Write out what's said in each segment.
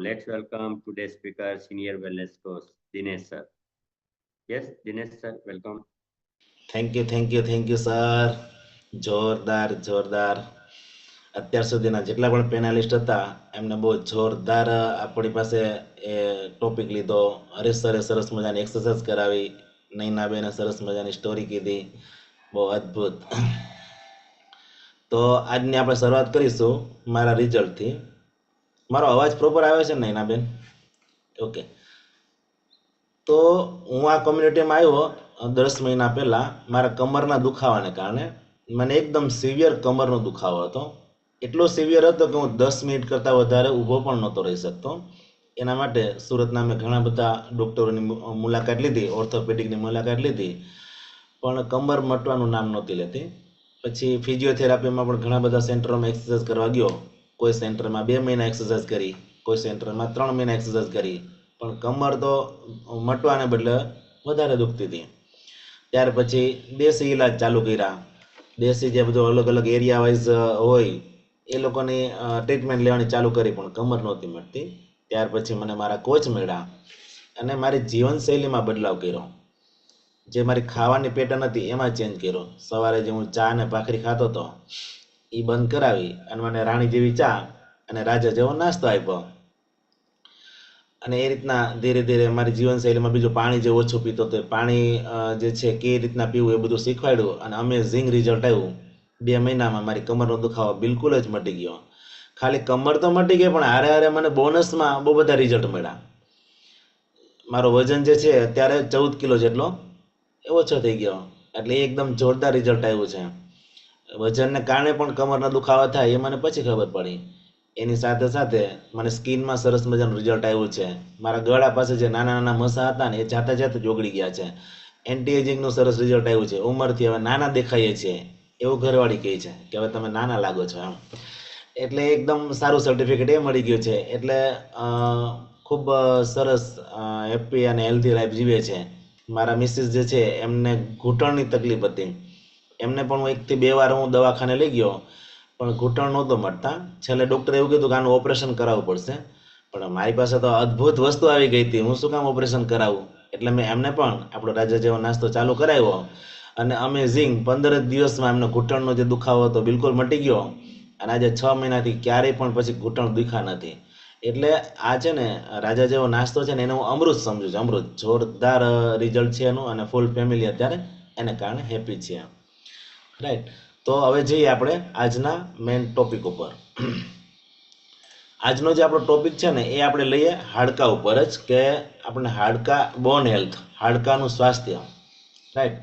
let's welcome today's speaker, Senior Wellness Coach, Dinesh sir. Yes, Dinesh sir, welcome. Thank you thank you thank you sir જોરદાર જોરદાર અત્યાર સુધીના જેટલા પણ પેનાલિસ્ટ હતા એમને બહુ જોરદાર આપણી પાસે એ ટોપિક લીધો હરેશ સરે સરસ મજાની એક્સરસાઇઝ કરાવી નૈનાબેને સરસ મજાની સ્ટોરી કીધી બહુ અદ્ભુત તો આજની આપણે શરૂઆત કરીશું મારા રિઝલ્ટથી મારો અવાજ પ્રોપર આવે છે ને નૈનાબેન ઓકે તો હું આ કોમ્યુનિટીમાં આવ્યો દસ મહિના પહેલાં, મારા કમરના દુખાવાને કારણે, મને એકદમ સિવિયર કમરનો દુખાવો હતો. એટલો સિવિયર હતો કે હું દસ મિનિટ કરતાં વધારે ઊભો પણ નહોતો રહી શકતો. એના માટે સુરતના મેં ઘણા બધા ડૉક્ટરોની મુલાકાત લીધી, ઓર્થોપેડિકની મુલાકાત લીધી. પણ કમર મટવાનું નામ નહોતી લેતી. પછી ફિઝિયોથેરાપીમાં પણ ઘણા બધા સેન્ટરોમાં એક્સરસાઇઝ કરવા ગયો. કોઈ સેન્ટરમાં બે મહિના એક્સરસાઇઝ કરી, કોઈ સેન્ટરમાં ત્રણ મહિના એક્સરસાઇઝ કરી, પણ કમર તો મટવાને બદલે વધારે દુખતી હતી. ત્યાર પછી દેશી ઈલાજ ચાલુ કર્યા. દેશી જે બધું અલગ અલગ એરિયા વાઇઝ હોય, એ લોકોની ટ્રીટમેન્ટ લેવાની ચાલુ કરી પણ કમર નહોતી મળતી ત્યાર પછી મને મારા કોચ મળ્યા અને મારી જીવનશૈલીમાં બદલાવ કર્યો. જે મારી ખાવાની પેટર્ન હતી એમાં ચેન્જ કર્યો. સવારે જે હું ચા અને ભાખરી ખાતો હતો એ બંધ કરાવી અને મને રાણી જેવી ચા અને રાજા જેવો નાસ્તો આપ્યો. અને એ રીતના ધીરે ધીરે મારી જીવનશૈલીમાં બીજું પાણી જે ઓછું પીતો હતો પાણી જે છે કે રીતના પીવું એ બધું શીખવાડ્યું અને અમેઝિંગ રિઝલ્ટ આવ્યું. બે મહિનામાં મારી કમરનો દુખાવો બિલકુલ જ મટી ગયો. ખાલી કમર તો મટી ગઈ પણ હારે હારે મને બોનસમાં બહુ બધા રિઝલ્ટ મળ્યા. મારો વજન જે છે અત્યારે ચૌદ કિલો જેટલો, એ ઓછો થઈ ગયો. એટલે એકદમ જોરદાર રિઝલ્ટ આવ્યું છે. વજનને કારણે પણ કમરના દુખાવા થાય એ મને પછી ખબર પડી. એની સાથે સાથે મને સ્કિનમાં સરસ મજાનું રિઝલ્ટ આવ્યું છે. મારા ગળા પાસે જે નાના નાના મસા હતા ને એ જાતે જાતે જ ઓગળી ગયા છે. એન્ટી એજિંગનું સરસ રિઝલ્ટ આવ્યું છે. ઉંમરથી હવે નાના દેખાઈએ છીએ. એવું ઘરવાળી કહે છે કે હવે તમે નાના લાગો છો એમ. એટલે એકદમ સારું સર્ટિફિકેટ એ મળી ગયું છે. એટલે ખૂબ સરસ હેપી અને હેલ્ધી લાઈફ જીવે છે. મારા મિસિસ જે છે એમને ઘૂંટણની તકલીફ હતી. એમને પણ હું એકથી બે વાર હું દવાખાને લઈ ગયો, પણ ઘૂંટણ નહોતો મળતા. છેલ્લે ડૉક્ટરે એવું કીધું કે આનું ઓપરેશન કરાવવું પડશે. પણ મારી પાસે તો અદ્ભુત વસ્તુ આવી ગઈ હતી. હું શું કામ ઓપરેશન કરાવું? એટલે મેં એમને પણ આપણો રાજા જેવો નાસ્તો ચાલુ કરાવ્યો. અને અમેઝિંગ પંદર જ દિવસમાં એમનો ઘૂંટણનો જે દુખાવો હતો બિલકુલ મટી ગયો. અને આજે છ મહિનાથી ક્યારેય પણ પછી ઘૂંટણ દુખા નથી. એટલે આ છે ને, રાજા જેવો નાસ્તો છે ને, એને હું અમૃત સમજુ છું. અમૃત. જોરદાર રિઝલ્ટ છે એનું અને ફૂલ ફેમિલી અત્યારે એને કારણે હેપી છે રાઈટ તો હવે જઈએ આપણે આજના મેઇન ટોપિક ઉપર. આજનો જે આપણો ટોપિક છે ને, એ આપણે લઈએ હાડકા ઉપર જ કે આપણે હાડકા બોન હેલ્થ હાડકાનું સ્વાસ્થ્ય. રાઈટ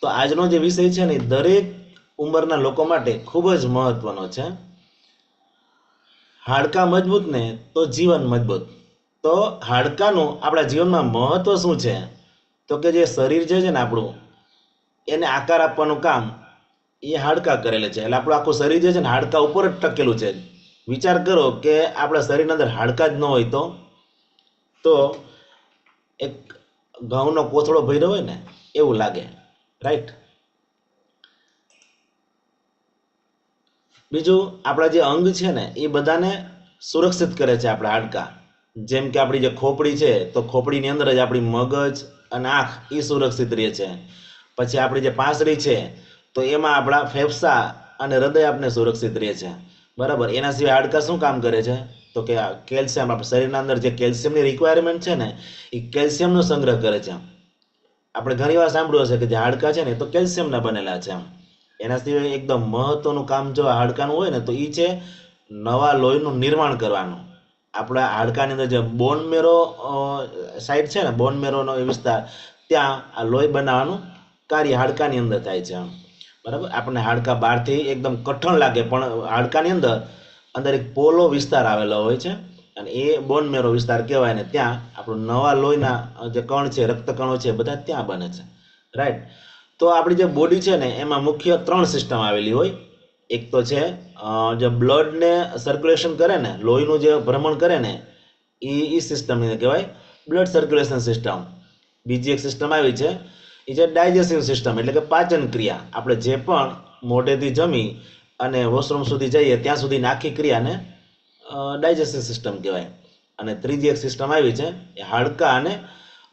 તો આજનો જે વિષય છે ને દરેક ઉંમરના લોકો માટે ખૂબ જ મહત્વનો છે. હાડકા મજબૂત ને તો જીવન મજબૂત. તો હાડકાનું આપણા જીવનમાં મહત્વ શું છે? તો કે જે શરીર છે ને આપણું, એને આકાર આપવાનું કામ એ હાડકા કરેલા છે. એટલે આપણું આખું શરીર જે છે ને, હાડકા ઉપર જ ટકેલું છે. વિચાર કરો કે આપણા શરીરની અંદર હાડકા જ ન હોય તો તો એક ઘઉંનો કોથળો ભર્યો હોય ને, એવું લાગે. રાઈટ બીજું, આપણા જે અંગ છે ને, એ બધાને સુરક્ષિત કરે છે આપણા હાડકા. જેમ કે આપણી જે ખોપડી છે, તો ખોપડીની અંદર જ આપણી મગજ અને આંખ, એ સુરક્ષિત રહે છે. પછી આપણી જે પાંસળી છે તો એમાં આપણા ફેફસા અને હૃદય આપણે સુરક્ષિત રહે છે. બરાબર? એના સિવાય હાડકા શું કામ કરે છે? તો કે કેલ્શિયમ, આપણા શરીરના અંદર જે કેલ્શિયમની રિક્વાયરમેન્ટ છે ને, એ કેલ્શિયમનો સંગ્રહ કરે છે. આપણે ઘણી વાર સાંભળ્યું હશે કે જે હાડકા છે ને તો કેલ્શિયમના બનેલા છે એના સિવાય એકદમ મહત્વનું કામ જો હાડકાનું હોય ને, તો એ છે નવા લોહીનું નિર્માણ કરવાનું. આપણા હાડકાની અંદર જે બોન મેરો સાઈડ છે ને બોન મેરોનો વિસ્તાર, ત્યાં આ લોહી બનાવવાનું કાર્ય હાડકાની અંદર થાય છે બરાબર? આપણને હાડકા બહારથી એકદમ કઠણ લાગે, પણ હાડકાની અંદર અંદર એક પોલો વિસ્તાર આવેલો હોય છે, અને એ બોન મેરો વિસ્તાર કહેવાય, ને ત્યાં આપણું નવા લોહીના જે કણ છે રક્ત કણો છે બધા ત્યાં બને છે. રાઈટ તો આપણી જે બોડી છે ને, એમાં મુખ્ય ત્રણ સિસ્ટમ આવેલી હોય. એક તો છે જે બ્લડને સર્ક્યુલેશન કરે ને, લોહીનું જે ભ્રમણ કરે ને એ એ સિસ્ટમને કહેવાય, બ્લડ સર્ક્યુલેશન સિસ્ટમ બીજી એક સિસ્ટમ આવી છે એ છે ડાયજેશન સિસ્ટમ એટલે કે પાચન ક્રિયા. આપણે જે પણ મોઢેથી જમી અને વોશરૂમ સુધી જઈએ, ત્યાં સુધીની આખી ક્રિયાને ડાયજેશન સિસ્ટમ કહેવાય. અને ત્રીજી એક સિસ્ટમ આવી છે, એ હાડકા અને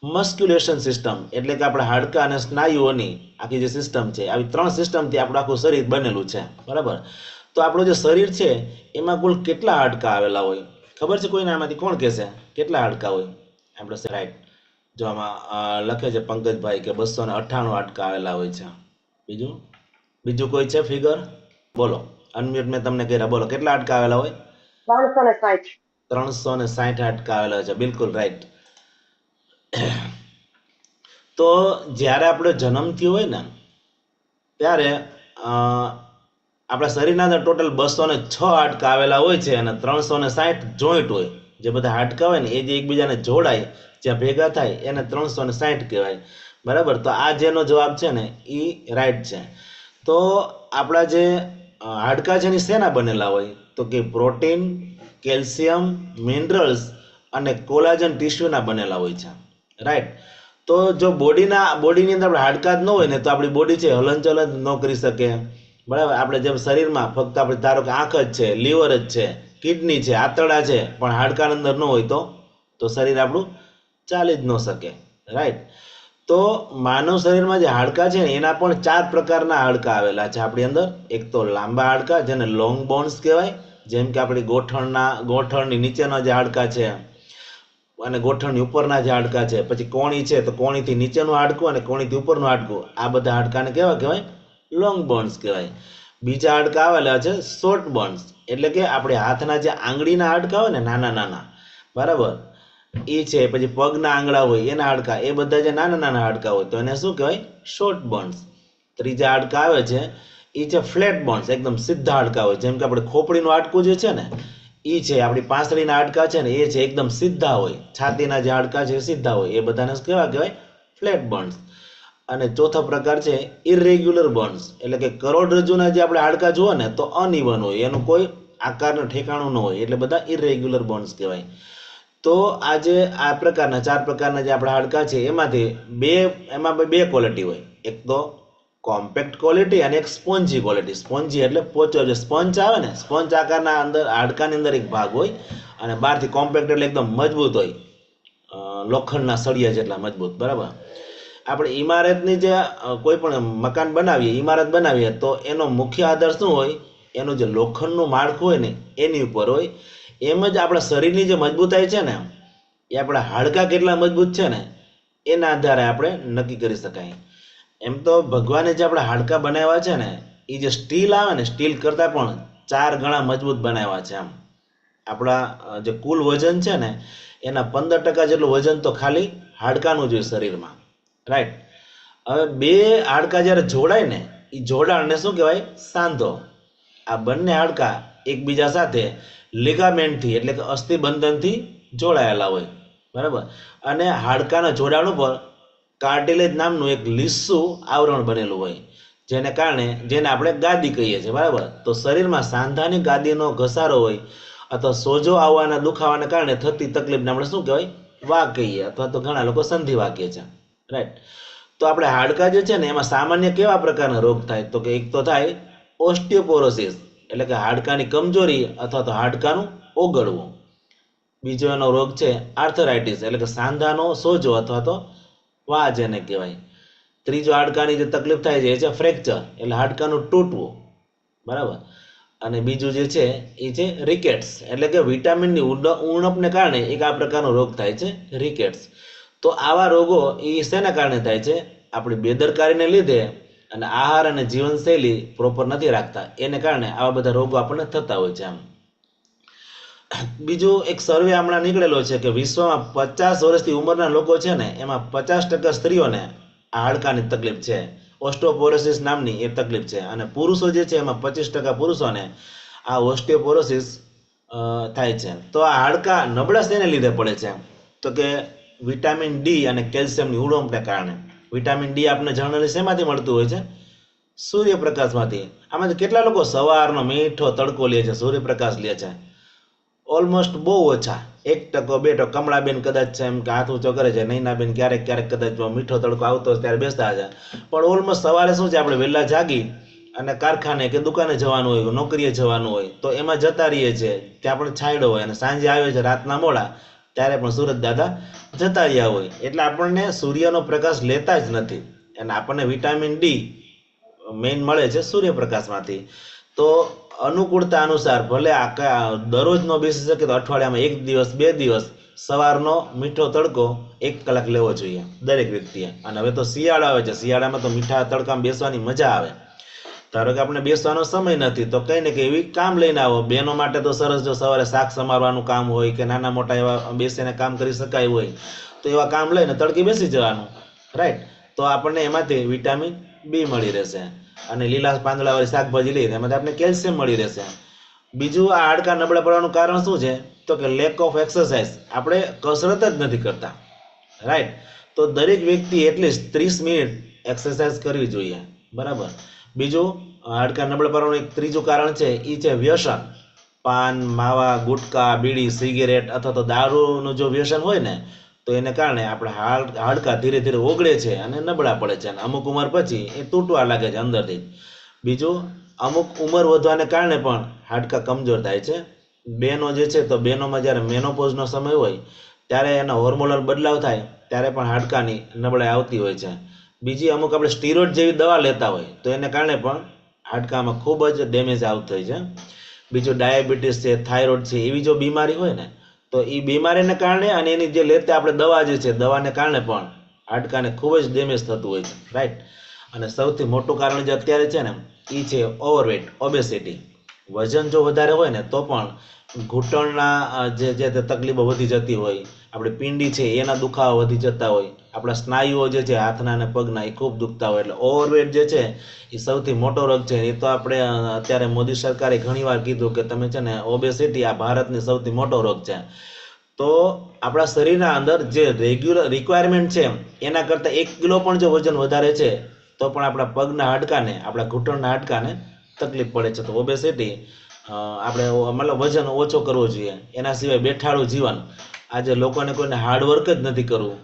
મસ્ક્યુલેશન સિસ્ટમ એટલે કે આપણે હાડકા અને સ્નાયુઓની આખી જે સિસ્ટમ છે, આવી ત્રણ સિસ્ટમથી આપણું આખું શરીર બનેલું છે. બરાબર? તો આપણું જે શરીર છે, એમાં કુલ કેટલા હાડકા આવેલા હોય? ખબર છે કોઈને આમાંથી કોણ કહેશે? કેટલા હાડકા હોય? આપણે રાઈટ જો આમાં લખે છે પંકજભાઈ કે બસો ને અઠ્ઠાણું આટકા આવેલા હોય છે. બીજું? બીજું કોઈ છે ફિગર બોલો. અનમ્યુટ મેં તમને કર્યા. બોલો કેટલા આટકા આવેલા હોય? ત્રણસો ને સાઠ. ત્રણસો ને સાઠ આટકા આવેલા છે. બિલકુલ રાઈટ તો જ્યારે આપણો જન્મ થયો હોય ને ત્યારે આપણા શરીરના અંદર ટોટલ બસો ને છ હાડકા આવેલા હોય છે અને ત્રણસો ને સાઠ જોઈન્ટ હોય. જે બધા હાડકા હોય ને એ જે એકબીજાને જોડાય જ્યાં ભેગા થાય એને ત્રણસો ને સાઠ કહેવાય. બરાબર? તો આ જેનો જવાબ છે ને એ રાઈટ છે. તો આપણા જે હાડકા છે એની શેના બનેલા હોય? તો કે પ્રોટીન, કેલ્શિયમ, મિનરલ્સ અને કોલાજન ટિશ્યુના બનેલા હોય છે. રાઈટ તો જો બોડીના, બોડીની અંદર આપણે હાડકા જ ન હોય ને, તો આપણી બોડી છે હલનચલન ન કરી શકે. બરાબર? આપણે જેમ શરીરમાં ફક્ત આપણે, ધારો કે આંખ જ છે, લીવર જ છે, કિડની છે, આંતરડા છે, પણ હાડકાની અંદર ન હોય તો તો શરીર આપણું ચાલી જ ન શકે રાઈટ તો માનવ શરીરમાં જે હાડકા છે ને, એના પણ ચાર પ્રકારના હાડકા આવેલા છે આપણી અંદર. એક તો લાંબા હાડકા, જેને લોંગ બોન્સ કહેવાય, જેમ કે આપણી ગોઠણના, ગોઠણની નીચેના જે હાડકા છે, અને ગોઠણની ઉપરના જે હાડકા છે. પછી કોણી છે, તો કોણીથી નીચેનું હાડકું અને કોણીથી ઉપરનું હાડકું. આ બધા હાડકાને કેવા કહેવાય? લોંગ બોન્સ કહેવાય. બીજા હાડકા આવેલા છે શોર્ટ બોન્સ એટલે કે આપણે હાથના જે આંગળીના હાડકા હોય ને નાના નાના બરાબર? એ છે, પછી પગના આંગળા હોય, એના હાડકા, એ બધા જે નાના નાના હાડકા હોય, તો એને શું કહેવાય? શોર્ટ બોન્સ ત્રીજા હાડકા આવે છે એ છે ફ્લેટ બોન્સ એકદમ સીધા હાડકા હોય. જેમ કે આપણે ખોપડીનું હાડકું જે છે ને એ છે, આપણી પાંસળીના હાડકા છે ને, એ છે એકદમ સીધા હોય. છાતીના જે હાડકા છે સીધા હોય. એ બધાને કેવા કહેવાય? ફ્લેટ બોન્સ અને ચોથો પ્રકાર છે ઇરેગ્યુલર બોન્સ એટલે કે કરોડરજ્જુના જે આપણે હાડકા જુઓ ને, તો અનઇવન હોય. એનું કોઈ આકારનું ઠેકાણું ન હોય. એટલે બધા ઇરેગ્યુલર બોન્સ કહેવાય. તો આજે આ પ્રકારના, ચાર પ્રકારના જે આપણા હાડકા છે, એમાંથી બે, એમાં બે ક્વોલિટી હોય. એક તો કોમ્પેક્ટ ક્વોલિટી અને એક સ્પોન્જી ક્વોલિટી સ્પોન્જી એટલે પોચો, જે સ્પોન્જ આવે ને સ્પોન્જ આકારના અંદર, હાડકાની અંદર એક ભાગ હોય અને બહારથી કોમ્પેક્ટ એટલે એકદમ મજબૂત હોય. લોખંડના સળિયા જેટલા મજબૂત, બરાબર? આપણે ઇમારતની જે કોઈ પણ મકાન બનાવીએ ઇમારત બનાવીએ, તો એનો મુખ્ય આધાર શું હોય? એનું જે લોખંડનું માળખું હોય ને, એની ઉપર હોય. એમ જ આપણા શરીરની જે મજબૂતાઈ છે ને, એ આપણા હાડકાં કેટલા મજબૂત છે ને, એના આધારે આપણે નક્કી કરી શકાય. એમ તો ભગવાને જે આપણા હાડકાં બનાવ્યા છે ને એ જે સ્ટીલ આવે ને, સ્ટીલ કરતાં પણ ચાર ગણા મજબૂત બનાવ્યા છે આમ. આપણા જે કુલ વજન છે ને, એના પંદર ટકા જેટલું વજન તો ખાલી હાડકાનું જ હોય શરીરમાં. રાઈટ હવે બે હાડકાં જ્યારે જોડાય ને એ જોડાણને શું કહેવાય? સાંધો. આ બંને હાડકાં એકબીજા સાથે લિગામેન્ટથી એટલે કે અસ્થિબંધનથી જોડાયેલા હોય. બરાબર? અને હાડકાના જોડાણ ઉપર કાર્ટિલેજ નામનું એક લીસ્સું આવરણ બનેલું હોય. જેને કારણે, જેને આપણે ગાદી કહીએ છીએ. બરાબર? તો શરીરમાં સાંધાની ગાદીનો ઘસારો હોય અથવા સોજો આવવાના, દુખાવાને કારણે થતી તકલીફને આપણે શું કહેવાય? વા કહીએ. અથવા તો ઘણા લોકો સંધિ વાક્ય છે. રાઈટ તો આપણે હાડકા જે છે ને, એમાં સામાન્ય કેવા પ્રકારના રોગ થાય? તો કે એક તો થાય ઓસ્ટિયોપોરોસિસ, એટલે કે હાડકાની કમજોરી અથવા તો હાડકાનું ઓગળવું. બીજો એનો રોગ છે આર્થરાઇટિસ, એટલે કે સાંધાનો સોજો અથવા તો વા જેને કહેવાય. ત્રીજો હાડકાની જે તકલીફ થાય છે, એ છે ફ્રેક્ચર, એટલે હાડકાનું તૂટવું. બરાબર? અને બીજું જે છે, એ છે રિકેટ્સ, એટલે કે વિટામિનની ઉણપને કારણે એક આ પ્રકારનો રોગ થાય છે રિકેટ્સ. તો આવા રોગો એ શેના કારણે થાય છે? આપણી બેદરકારીને લીધે અને આહાર અને જીવનશૈલી પ્રોપર નથી રાખતા. એને કારણે આવા બધા રોગો આપણને થતા હોય છે આમ. બીજું એક સર્વે હમણાં નીકળેલો છે કે વિશ્વમાં પચાસ વર્ષથી ઉંમરના લોકો છે ને, એમાં પચાસ ટકા સ્ત્રીઓને આ હાડકાની તકલીફ છે. ઓસ્ટોપોરોસિસ નામની એ તકલીફ છે. અને પુરુષો જે છે એમાં પચીસ ટકા પુરુષોને આ ઓસ્ટિયોપોરોસિસ થાય છે. તો આ હાડકા નબળા શેને લીધે પડે છે? તો કે વિટામિન ડી અને કેલ્શિયમની ઉણપને કારણે. વિટામિન ડી આપણને જનરલી શેમાંથી મળતું હોય છે? સૂર્યપ્રકાશમાંથી. આમાં કેટલા લોકો સવારનો મીઠો તડકો લે છે, સૂર્યપ્રકાશ લે છે? ઓલમોસ્ટ બહુ ઓછા. એક ટકો, બે ટકો. કમળાબેન કદાચ છે એમ કે હાથ ઊંચો કરે છે, નૈનાબેન ક્યારેક ક્યારેક કદાચ મીઠો તડકો આવતો હોય ત્યારે બેસતા છે પણ ઓલમોસ્ટ સવારે શું છે, આપણે વહેલા જાગી અને કારખાને કે દુકાને જવાનું હોય નોકરીએ જવાનું હોય તો એમાં જતા રહીએ છીએ. ત્યાં પણ છાંયડો હોય અને સાંજે આવે છે રાતના મોડા. ત્યારે પણ સુરત દાદા જતા રહ્યા હોય. એટલે આપણને સૂર્યનો પ્રકાશ લેતા જ નથી. અને આપણને વિટામિન ડી મેઇન મળે છે સૂર્યપ્રકાશમાંથી. તો અનુકૂળતા અનુસાર ભલે આખા દરરોજ નો બેસી શકે તો અઠવાડિયામાં એક દિવસ, બે દિવસ સવારનો મીઠો તડકો એક કલાક લેવો જોઈએ દરેક વ્યક્તિએ. અને હવે તો શિયાળો આવે છે. શિયાળામાં તો મીઠા તડકામાં બેસવાની મજા આવે. ધારો કે આપણે બેસવાનો સમય નથી, તો કઈ ને કઈ એવી કામ લઈને આવો. બહેનો માટે તો સરસ જો સવારે શાક સમારવાનું કામ હોય કે નાના મોટા એવા બેસીને કામ કરી શકાય હોય, તો એવા કામ લઈને તડકી બેસી જવાનું રાઈટ તો આપણને એમાંથી વિટામિન બી મળી રહેશે અને લીલા પાંદડાવાળી શાકભાજી લઈએ એમાંથી આપણે કેલ્શિયમ મળી રહેશે. બીજું આ હાડકા નબળા પડવાનું કારણ શું છે? તો કે લેક ઓફ એક્સરસાઇઝ આપણે કસરત જ નથી કરતા રાઈટ તો દરેક વ્યક્તિ એટલીસ્ટ ત્રીસ મિનિટ એક્સરસાઇઝ કરવી જોઈએ, બરાબર? બીજું, હાડકા નબળા પડવાનું એક ત્રીજું કારણ છે એ છે વ્યસન. પાન, માવા, ગુટકા, બીડી, સિગરેટ અથવા તો દારૂનું જો વ્યસન હોય ને, તો એને કારણે આપણે હાડ, હાડકા ધીરે ધીરે ઓગળે છે અને નબળા પડે છે અને અમુક ઉંમર પછી એ તૂટવા લાગે છે અંદરથી. બીજું, અમુક ઉંમર વધવાને કારણે પણ હાડકા કમજોર થાય છે. બેનો જે છે તો બેનોમાં જ્યારે મેનોપોઝનો સમય હોય, ત્યારે એના હોર્મોનલ બદલાવ થાય, ત્યારે પણ હાડકાની નબળાઈ આવતી હોય છે. બીજી અમુક આપણે સ્ટીરોઇડ જેવી દવા લેતા હોય, તો એને કારણે પણ હાડકામાં ખૂબ જ ડેમેજ આવતું હોય છે. બીજું ડાયાબિટીસ છે થાઇરોઇડ છે, એવી જો બીમારી હોય ને, તો એ બીમારીને કારણે અને એની જે લેતા આપણે દવા જે છે, દવાને કારણે પણ હાડકાને ખૂબ જ ડેમેજ થતું હોય છે. રાઈટ અને સૌથી મોટું કારણ જે અત્યારે છે ને એ છે ઓવરવેટ ઓબેસિટી વજન જો વધારે હોય ને, તો પણ ઘૂંટણના જે જે તકલીફો વધી જતી હોય આપણી પિંડી છે, એના દુખાવા વધી જતા હોય. આપણા સ્નાયુઓ જે છે, હાથના અને પગના, એ ખૂબ દુખતા હોય. એટલે ઓવરવેટ જે છે, એ સૌથી મોટો રોગ છે. એ તો આપણે અત્યારે મોદી સરકારે ઘણીવાર કીધું કે તમે છે ને ઓબેસિટી આ ભારતની સૌથી મોટો રોગ છે. તો આપણા શરીરના અંદર જે રેગ્યુલર રિક્વાયરમેન્ટ છે, એના કરતાં એક કિલો પણ જો વજન વધારે છે, તો પણ આપણા પગના હાડકાને, આપણા ઘૂંટણના હાડકાને તકલીફ પડે છે. તો ઓબેસિટી આપણે મતલબ વજન ઓછો કરવો જોઈએ. એના સિવાય બેઠાડું જીવન. આજે લોકોને કોઈને હાર્ડવર્ક જ નથી કરવું.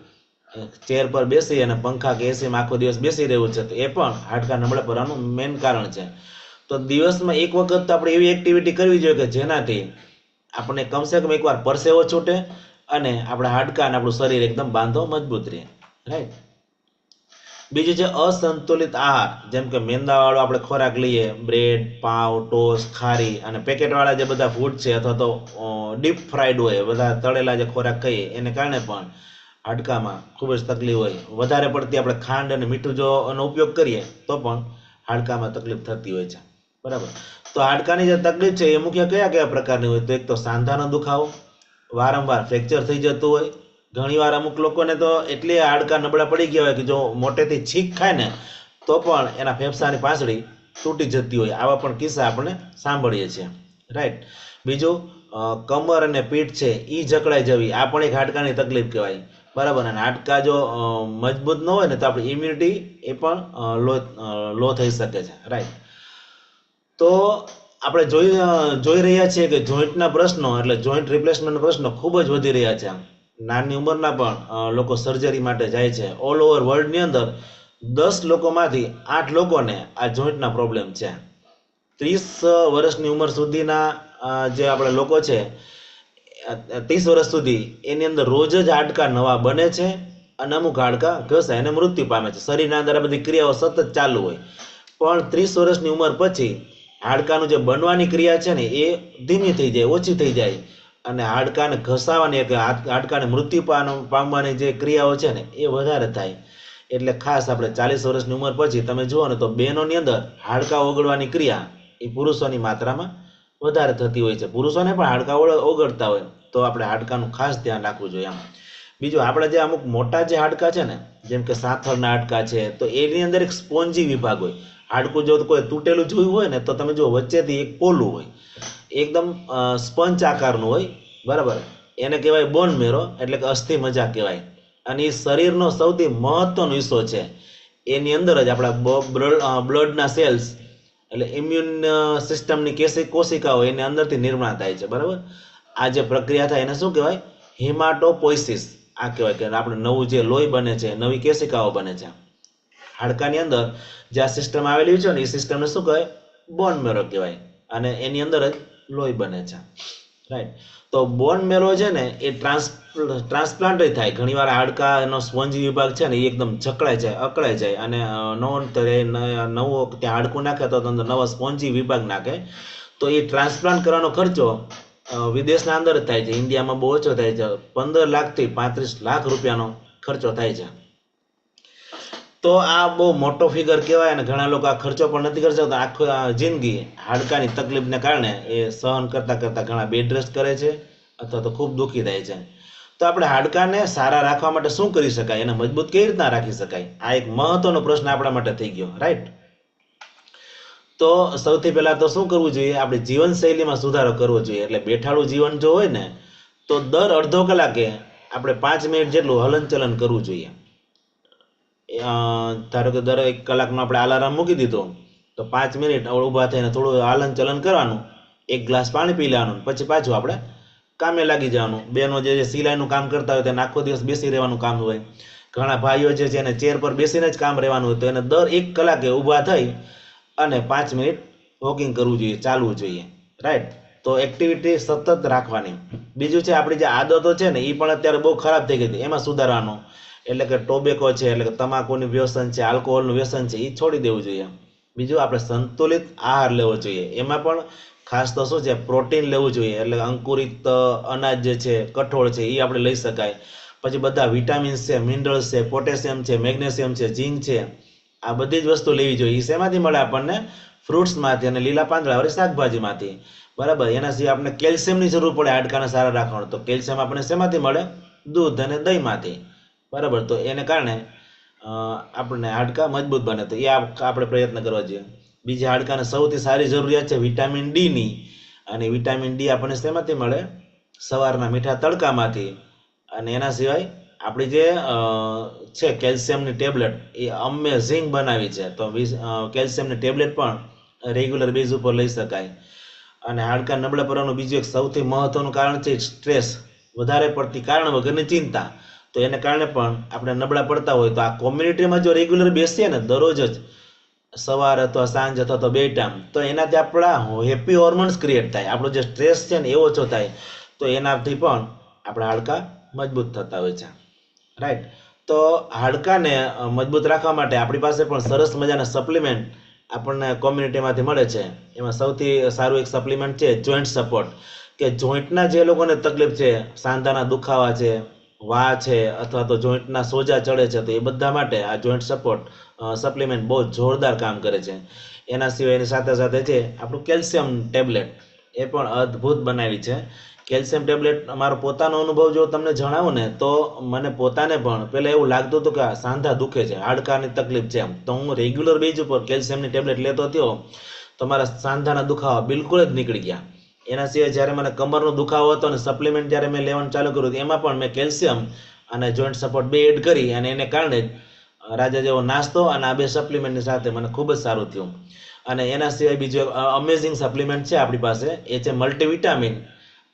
ચેર પર બેસી અને પંખા કે એસીમાં આખો દિવસ બેસી રહેવું છે, તો એ પણ હાડકા નબળા પડવાનું મેઇન કારણ છે. તો દિવસમાં એક વખત તો આપણે એવી એક્ટિવિટી કરવી જોઈએ કે જેનાથી આપણને કમસે કમ એકવાર પરસેવો છૂટે અને આપણા હાડકા અને આપણું શરીર એકદમ બાંધો મજબૂત રહે. રાઈટ બીજું છે અસંતુલિત આહાર. જેમ કે મેંદાવાળો આપણે ખોરાક લઈએ, બ્રેડ, પાવ, ટોસ, ખારી અને પેકેટવાળા જે બધા ફૂડ છે અથવા તો ડીપ ફ્રાઈડ હોય, બધા તળેલા જે ખોરાક કહીએ એને કારણે પણ હાડકામાં ખૂબ જ તકલીફ હોય. વધારે પડતી આપણે ખાંડ અને મીઠું જો એનો ઉપયોગ કરીએ, તો પણ હાડકામાં તકલીફ થતી હોય છે. બરાબર? તો હાડકાની જે તકલીફ છે એ મુખ્ય કયા કયા પ્રકારની હોય? તો એક તો સાંધાનો દુખાવો, વારંવાર ફ્રેક્ચર થઈ જતું હોય ઘણીવાર અમુક લોકોને તો એટલી હાડકા નબળા પડી ગયા હોય કે જો મોટેથી છીક ખાય ને, તો પણ એના ફેફસાની પાંસળી તૂટી જતી હોય. આવા પણ કિસ્સા આપણે સાંભળીએ છીએ. રાઈટ બીજું કમર અને પીઠ છે એ જકડાઈ જવી. આ પણ એક હાડકાની તકલીફ કહેવાય. બરાબર. અને હાડકા જો મજબૂત ન હોય ને, તો આપણી ઇમ્યુનિટી એ પણ લો લો થઈ શકે છે. રાઈટ તો આપણે જોઈ જોઈ રહ્યા છીએ કે જોઈન્ટના પ્રશ્નો, એટલે જોઈન્ટ રિપ્લેસમેન્ટ પ્રશ્નો ખૂબ જ વધી રહ્યા છે નાની ઉંમરના પણ લોકો સર્જરી માટે જાય છે. ઓલ ઓવર વર્લ્ડની અંદર દસ લોકોમાંથી આઠ લોકોને આ જોઈન્ટના પ્રોબ્લેમ છે. ત્રીસ વર્ષની ઉંમર સુધીના જે આપણે લોકો છે ત્રીસ વર્ષ સુધી એની અંદર રોજ જ હાડકા નવા બને છે અને અમુક હાડકા ઘસાય અને મૃત્યુ પામે છે. શરીરના અંદર આ બધી ક્રિયાઓ સતત ચાલુ હોય. પણ ત્રીસ વર્ષની ઉંમર પછી હાડકાનું જે બનવાની ક્રિયા છે ને, એ ધીમી થઈ જાય, ઓછી થઈ જાય. અને હાડકાને ઘસાવાની કે હાડ- હાડકાને મૃત્યુ પામવાની જે ક્રિયાઓ છે ને, એ વધારે થાય. એટલે ખાસ આપણે ચાલીસ વર્ષની ઉંમર પછી તમે જુઓ ને, તો બહેનોની અંદર હાડકા ઓગળવાની ક્રિયા એ પુરુષોની માત્રામાં વધારે થતી હોય છે. પુરુષોને પણ હાડકા ઓગળતા હોય. તો આપણે હાડકાનું ખાસ ધ્યાન રાખવું જોઈએ આમ. બીજું, આપણે જે અમુક મોટા જે હાડકા છે ને, જેમ કે સાથળના હાડકા છે, તો એની અંદર એક સ્પોન્જી વિભાગ હોય. હાડકું જો કોઈ તૂટેલું જોયું હોય ને, તો તમે જુઓ, વચ્ચેથી એક પોલું હોય. એકદમ સ્પંચ આકારનું હોય, બરાબર? એને કહેવાય બોન મેરો, એટલે કે અસ્થિ મજા કહેવાય. અને એ શરીરનો સૌથી મહત્વનો હિસ્સો છે. એની અંદર જ આપણા બ્લડના સેલ્સ, એટલે ઇમ્યુન સિસ્ટમની કેસી, કોશિકાઓ એની અંદરથી નિર્માણ થાય છે, બરાબર? આ જે પ્રક્રિયા થાય એને શું કહેવાય? હિમાટોપોઇસિસ, આ કહેવાય કે આપણે નવું જે લોહી બને છે, નવી કેશિકાઓ બને છે. હાડકાની અંદર જે આ સિસ્ટમ આવેલી છે ને એ સિસ્ટમને શું કહેવાય? બોન મેરો કહેવાય. અને એની અંદર જ લોહી બને છે. રાઈટ તો બોન મેરો છે ને, એ ટ્રાન્સ ટ્રાન્સપ્લાન્ટ થાય. ઘણીવાર હાડકા એનો સ્પોન્જી વિભાગ છે ને, એ એકદમ જકડાઈ જાય, અકળાઈ જાય. અને નવો નવો ત્યાં હાડકું નાખે તો અંદર નવો સ્પોન્જી વિભાગ નાખે. તો એ ટ્રાન્સપ્લાન્ટ કરવાનો ખર્ચો વિદેશના અંદર જ થાય છે. ઇન્ડિયામાં બહુ ઓછો થાય છે. પંદર લાખથી પાંત્રીસ લાખ રૂપિયાનો ખર્ચો થાય છે. તો આ બહુ મોટો ફિગર કહેવાય અને ઘણા લોકો આ ખર્ચો પણ નથી કરી શકતા. આખો જિંદગી હાડકાની તકલીફને કારણે એ સહન કરતાં કરતાં ઘણા બેડ રેસ્ટ કરે છે અથવા તો ખૂબ દુઃખી થાય છે. તો આપણે હાડકાને સારા રાખવા માટે શું કરી શકાય? એને મજબૂત કેવી રીતના રાખી શકાય? આ એક મહત્વનો પ્રશ્ન આપણા માટે થઈ ગયો. રાઈટ તો સૌથી પહેલાં તો શું કરવું જોઈએ? આપણે જીવનશૈલીમાં સુધારો કરવો જોઈએ. એટલે બેઠાડું જીવન જો હોય ને, તો દર અડધો કલાકે આપણે પાંચ મિનિટ જેટલું હલનચલન કરવું જોઈએ. ધારો કે દર એક કલાકનો આપણે અલાર્મ મૂકી દીધો, તો પાંચ મિનિટ ઊભા થઈને થોડું હલન ચલન કરવાનું, એક ગ્લાસ પાણી પી લેવાનું, પછી પાછું આપણે કામે લાગી જવાનું. બેનો જે સિલાઈનું કામ કરતા હોય તેને આખો દિવસ બેસી રહેવાનું કામ હોય. ઘણા ભાઈઓ જે છે એને ચેર પર બેસીને જ કામ રહેવાનું હોય, તો એને દર એક કલાકે ઊભા થઈ અને પાંચ મિનિટ વોકિંગ કરવું જોઈએ, ચાલવું જોઈએ. રાઈટ તો એક્ટિવિટી સતત રાખવાની. બીજું છે, આપણી જે આદતો છે ને એ પણ અત્યારે બહુ ખરાબ થઈ ગઈ હતી એમાં સુધારવાનું. એટલે કે ટોબેકો છે, એટલે કે તમાકુનું વ્યસન છે આલ્કોહોલનું વ્યસન છે એ છોડી દેવું જોઈએ. બીજું આપણે સંતુલિત આહાર લેવો જોઈએ. એમાં પણ ખાસ તો શું છે પ્રોટીન લેવું જોઈએ. એટલે અંકુરિત અનાજ જે છે, કઠોળ છે એ આપણે લઈ શકાય. પછી બધા વિટામિન્સ છે મિનરલ્સ છે પોટેશિયમ છે મેગ્નેશિયમ છે ઝીંક છે, આ બધી જ વસ્તુ લેવી જોઈએ. એ શેમાંથી મળે આપણને? ફ્રૂટ્સમાંથી અને લીલા પાંદડાવાળી શાકભાજીમાંથી. બરાબર? એના સિવાય આપણે કેલ્શિયમની જરૂર પડે હાડકાને સારા રાખવાનું. તો કેલ્શિયમ આપણને શેમાંથી મળે? દૂધ અને દહીંમાંથી. બરાબર, તો એને કારણે આપણને હાડકાં મજબૂત બને. તો એ આપણે પ્રયત્ન કરવા જોઈએ. બીજી હાડકાને સૌથી સારી જરૂરિયાત છે વિટામિન ડીની અને વિટામિન ડી આપણને શેમાંથી મળે? સવારના મીઠા તડકામાંથી. અને એના સિવાય આપણી જે છે કેલ્શિયમની ટેબ્લેટ, એ અમેઝિંગ બનાવી છે. તો કેલ્શિયમની ટેબ્લેટ પણ રેગ્યુલર બેઝ ઉપર લઈ શકાય. અને હાડકાં નબળા પડવાનું બીજું એક સૌથી મહત્વનું કારણ છે સ્ટ્રેસ. વધારે પડતી કારણ વગરની ચિંતા. તો એને કારણે પણ આપણે નબળા પડતા હોય તો આ કોમ્યુનિટીમાં જો રેગ્યુલર બેસીએ ને દરરોજ જ, સવાર અથવા સાંજ અથવા તો બે ટાઈમ તો એનાથી આપણા હેપી હોર્મોન્સ ક્રિએટ થાય. આપણો જે સ્ટ્રેસ છે ને એ ઓછો થાય. તો એનાથી પણ આપણા હાડકાં મજબૂત થતા હોય છે. રાઈટ તો હાડકાને મજબૂત રાખવા માટે આપણી પાસે પણ સરસ મજાના સપ્લિમેન્ટ આપણને કોમ્યુનિટીમાંથી મળે છે. એમાં સૌથી સારું એક સપ્લિમેન્ટ છે જોઈન્ટ સપોર્ટ કે જોઈન્ટના જે લોકોને તકલીફ છે, સાંધાના દુખાવા છે વા છે અથવા તો જોઈન્ટના સોજા ચડે છે, તો એ બધા માટે આ જોઈન્ટ સપોર્ટ સપ્લિમેન્ટ બહુ જોરદાર કામ કરે છે. એના સિવાય એની સાથે સાથે છે આપણું કેલ્શિયમ ટેબ્લેટ, એ પણ અદ્ભુત બનાવી છે. કેલ્શિયમ ટેબ્લેટ મારો પોતાનો અનુભવ જો તમને જણાવું ને, તો મને પોતાને પણ પહેલાં એવું લાગતું હતું કે સાંધા દુખે છે, હાડકાની તકલીફ છે એમ. તો હું રેગ્યુલર બેઝ ઉપર કેલ્શિયમની ટેબ્લેટ લેતો થયો, તો મારા સાંધાના દુખાવા બિલકુલ જ નીકળી ગયા. એના સિવાય જ્યારે મને કમરનો દુખાવો હતો અને સપ્લિમેન્ટ જ્યારે મેં લેવાનું ચાલુ કર્યું એમાં પણ મેં કેલ્શિયમ અને જોઈન્ટ સપોર્ટ બે એડ કરી અને એને કારણે જ રાજા જેવો નાસ્તો અને આ બે સપ્લિમેન્ટની સાથે મને ખૂબ જ સારું થયું. અને એના સિવાય બીજું અમેઝિંગ સપ્લિમેન્ટ છે આપણી પાસે, એ છે મલ્ટીવિટામિન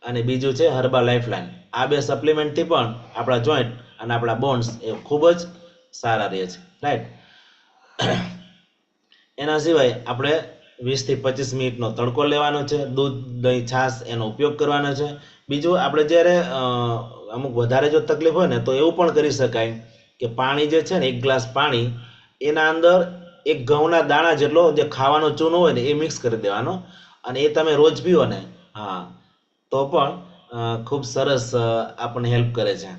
અને બીજું છે હર્બા લાઇફલાઇન આ બે સપ્લિમેન્ટથી પણ આપણા જોઈન્ટ અને આપણા બોન્ડ્સ એ ખૂબ જ સારા રહે છે. રાઈટ એના સિવાય આપણે વીસથી પચીસ મિનિટનો તડકો લેવાનો છે, દૂધ, દહીં, છાશ એનો ઉપયોગ કરવાનો છે. બીજું આપણે જ્યારે અમુક વધારે જો તકલીફ હોય ને, તો એવું પણ કરી શકાય કે પાણી જે છે ને, એક ગ્લાસ પાણી એના અંદર એક ઘઉંના દાણા જેટલો જે ખાવાનો ચૂનો હોય ને, એ મિક્સ કરી દેવાનો. અને એ તમે રોજ પીવો ને, હા, તો પણ ખૂબ સરસ આપણને હેલ્પ કરે છે.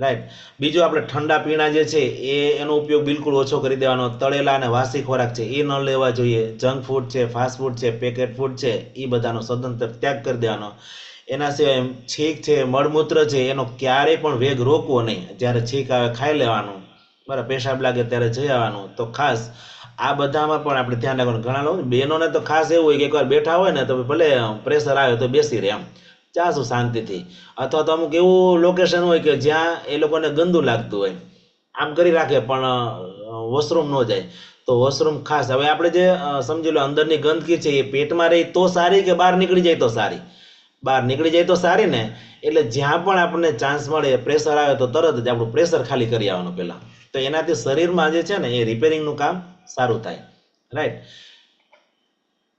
રાઈટ બીજું આપણે ઠંડા પીણા જે છે, એ એનો ઉપયોગ બિલકુલ ઓછો કરી દેવાનો. તળેલા અને વાસી ખોરાક છે, એ ન લેવા જોઈએ. જંક ફૂડ છે ફાસ્ટ ફૂડ છે પેકેટ ફૂડ છે, એ બધાનો સદંતર ત્યાગ કરી દેવાનો. એના સિવાય છીંક છે, મળમૂત્ર છે, એનો ક્યારેય પણ વેગ રોકવો નહીં. જ્યારે છીંક આવે, ખાઈ લેવાનું. બરાબર, પેશાબ લાગે ત્યારે જઈ આવવાનું. તો ખાસ આ બધામાં પણ આપણે ધ્યાન રાખવાનું. ઘણા લોકો, બહેનોને તો ખાસ એવું હોય કે એકવાર બેઠા હોય ને, તો ભલે પ્રેશર આવે તો બેસી રહે એમ. ચાશું શાંતિથી. અથવા તો અમુક એવું લોકેશન હોય કે જ્યાં એ લોકોને ગંદુ લાગતું હોય. આમ કરી રાખે, પણ વોશરૂમ ન જાય. તો વોશરૂમ ખાસ. હવે આપણે જે સમજી લો અંદરની ગંદકી છે, એ પેટમાં રહી તો સારી કે બહાર નીકળી જાય તો સારી? બહાર નીકળી જાય તો સારી ને? એટલે જ્યાં પણ આપણને ચાન્સ મળે પ્રેશર આવે તો તરત જ આપણું પ્રેશર ખાલી કરી આવવાનું પહેલાં. તો એનાથી શરીરમાં જે છે ને, એ રિપેરિંગનું કામ સારું થાય. રાઈટ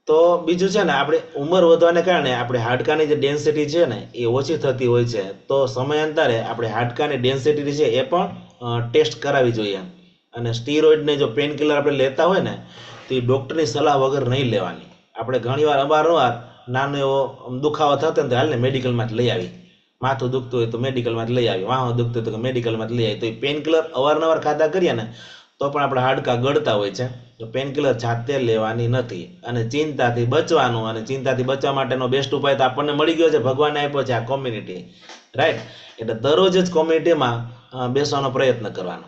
તો બીજું છે ને, આપણે ઉંમર વધવાને કારણે આપણે હાડકાની જે ડેન્સિટી છે ને, એ ઓછી થતી હોય છે. તો સમયાંતરે આપણે હાડકાની ડેન્સિટી છે એ પણ ટેસ્ટ કરાવવી જોઈએ અને સ્ટીરોઇડને જો પેઇન કિલર આપણે લેતા હોય ને, તો એ ડૉક્ટરની સલાહ વગર નહીં લેવાની. આપણે ઘણીવાર અવારનવાર નાનો એવો દુખાવો થતો ને, તો હાલને મેડિકલમાંથી લઈ આવી. માથું દુખતું હોય તો મેડિકલમાંથી લઈ આવી વાહ દુખતું હોય તો મેડિકલમાંથી લઈ આવી. તો એ પેન કિલર અવારનવાર ખાતા કરીએ ને તો પણ આપણા હાડકા ગળતા હોય છે. તો પેનકિલર જાતે લેવાની નથી. અને ચિંતાથી બચવાનું અને ચિંતાથી બચવા માટેનો બેસ્ટ ઉપાય તો આપણને મળી ગયો છે. ભગવાને આપ્યો છે આ કોમ્યુનિટી રાઈટ એટલે દરરોજ જ કોમ્યુનિટીમાં બેસવાનો પ્રયત્ન કરવાનો.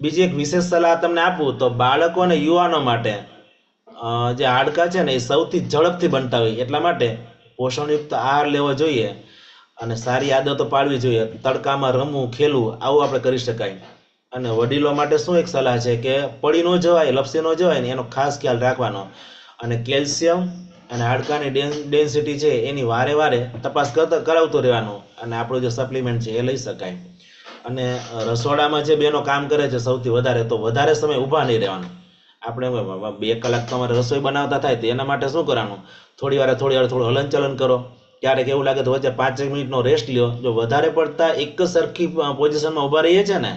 બીજી એક વિશેષ સલાહ તમને આપું તો બાળકો અને યુવાનો માટે જે હાડકા છે ને એ સૌથી ઝડપથી બનતા હોય એટલા માટે પોષણયુક્ત આહાર લેવો જોઈએ અને સારી આદતો પાડવી જોઈએ. તડકામાં રમવું, ખેલવું, આવું આપણે કરી શકાય. અને વડીલો માટે શું એક સલાહ છે કે પડી ન જવાય, લપસી ન જવાય ને એનો ખાસ ખ્યાલ રાખવાનો. અને કેલ્શિયમ અને હાડકાની ડેન્સિટી છે એની વારે વારે તપાસ કરતા કરાવતું રહેવાનું અને આપણું જે સપ્લિમેન્ટ છે એ લઈ શકાય. અને રસોડામાં જે બેનો કામ કરે છે સૌથી વધારે તો વધારે સમય ઊભા નહીં રહેવાનું. આપણે બે કલાક તમારે રસોઈ બનાવતા થાય તો એના માટે શું કરવાનું? થોડી વારે થોડી વાર થોડું હલનચલન કરો. ક્યારેક એવું લાગે તો વચ્ચે પાંચેક મિનિટનો રેસ્ટ લ્યો. જો વધારે પડતા એક સરખી પોઝિશનમાં ઊભા રહીએ છે ને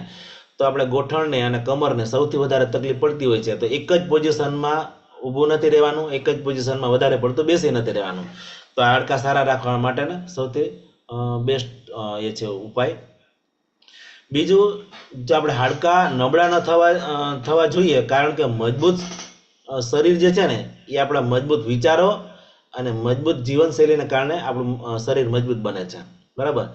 તો આપણે ગોઠણને અને કમરને સૌથી વધારે તકલીફ પડતી હોય છે, તો એક જ પોઝિશનમાં ઊભું નથી રહેવાનું, એક જ પોઝિશનમાં વધારે પડતું બેસી નથી રહેવાનું. તો આ હાડકા સારા રાખવા માટેના સૌથી બેસ્ટ એ છે ઉપાય. બીજું, જો આપણે હાડકા નબળા ન થવા થવા જોઈએ, કારણ કે મજબૂત શરીર જે છે ને, એ આપણા મજબૂત વિચારો અને મજબૂત જીવનશૈલીને કારણે આપણું શરીર મજબૂત બને છે. બરાબર?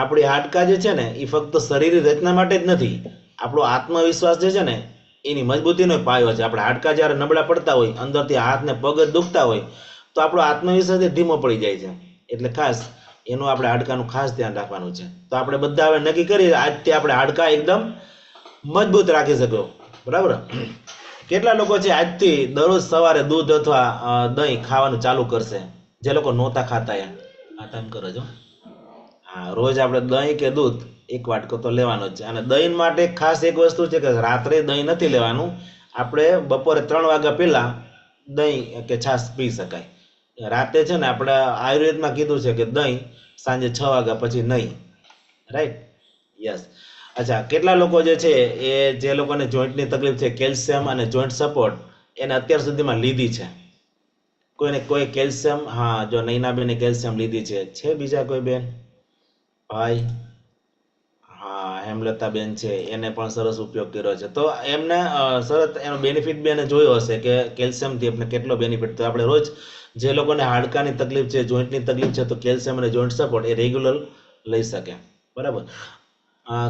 આપણી હાડકા જે છે ને, એ ફક્ત શરીરની રચના માટે જ નથી આપણો આત્મવિશ્વાસ જે છે ને, એની મજબૂતીનો પાયો છે. આપણે હાડકા જ્યારે નબળા પડતા હોય, અંદરથી હાથને પગ દુખતા હોય, તો આપણો આત્મવિશ્વાસ એ ધીમો પડી જાય છે. એટલે ખાસ એનું આપણે હાડકાનું ખાસ ધ્યાન રાખવાનું છે. તો આપણે બધા હવે નક્કી કરીએ, આજથી આપણે હાડકા એકદમ મજબૂત રાખી શકો બરાબર? કેટલા લોકો છે આજથી દરરોજ સવારે દૂધ અથવા દહીં ખાવાનું ચાલુ કરશે? જે લોકો નહોતા ખાતા એમ. આ ટાઈમ કરો છો. હા, રોજ આપણે દહીં કે દૂધ એક વાટકો તો લેવાનો જ છે. અને દહીં માટે ખાસ એક વસ્તુ છે કે રાત્રે દહીં નથી લેવાનું. આપણે બપોરે ત્રણ વાગ્યા પહેલાં દહીં કે છાશ પી શકાય. રાતે છે ને આપણે આયુર્વેદમાં કીધું છે કે દહીં સાંજે છ વાગ્યા પછી નહીં. રાઈટ યસ અચ્છા, કેટલા લોકો જે છે એ જે લોકોને જોઈન્ટની તકલીફ છે, કેલ્શિયમ અને જોઈન્ટ સપોર્ટ એને અત્યાર સુધીમાં લીધી છે. કોઈને કોઈ કેલ્શિયમ, હા, જો નૈનાબેને કેલ્શિયમ લીધી છે. છે બીજા કોઈ બેન? ભાઈ? હેમલતાબેન છે, એને પણ સરસ ઉપયોગ કર્યો છે. તો એમને સરસ એનો બેનિફિટ બી એને જોયો હશે કે કેલ્શિયમથી આપણે કેટલો બેનિફિટ તો આપણે રોજ જે લોકોને હાડકાની તકલીફ છે જોઈન્ટની તકલીફ છે, તો કેલ્શિયમ અને જોઈન્ટ સપોર્ટ એ રેગ્યુલર લઈ શકે. બરાબર?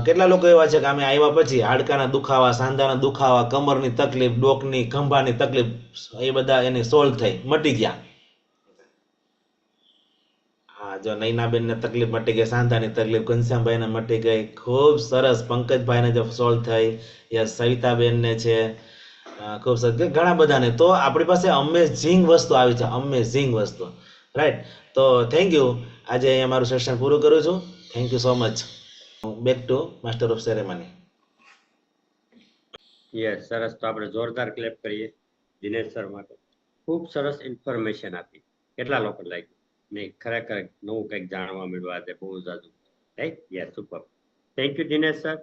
કેટલા લોકો એવા છે કે અમે આવ્યા પછી હાડકાના દુખાવા, સાંધાના દુખાવા, કમરની તકલીફ, ડોકની, ખંભાની તકલીફ, એ બધા એની સોલ્વ થઈ, મટી ગયા. જો નૈનાબેનને તકલીફ મટી ગઈ, સાંધાની તકલીફ, ઘનશ્યામભાઈને મટી ગઈ, ખૂબ સરસ પંકજભાઈને જો સોલ્વ થઈ યસ સવિતાબેનને છે ખૂબ સરસ ઘણા બધાને. તો આપણી પાસે અમેઝિંગ વસ્તુ આવી છે અમેઝિંગ વસ્તુ. રાઈટ તો થેન્ક યુ આજે અહીંયા મારું સેશન પૂરું કરું છું. Thank you so much back to master of ceremony yes સરસ. તો આપણે જોરદાર ક્લેપ કરીએ. દિનેશ સર માટે. ખૂબ સરસ ઇન્ફોર્મેશન આપી. કેટલા લોકો લાગ્યું ને ખરેખર નવું કંઈક જાણવા મળ્યું આજે બહુ જાજુ right yes super thank you Dinesh sir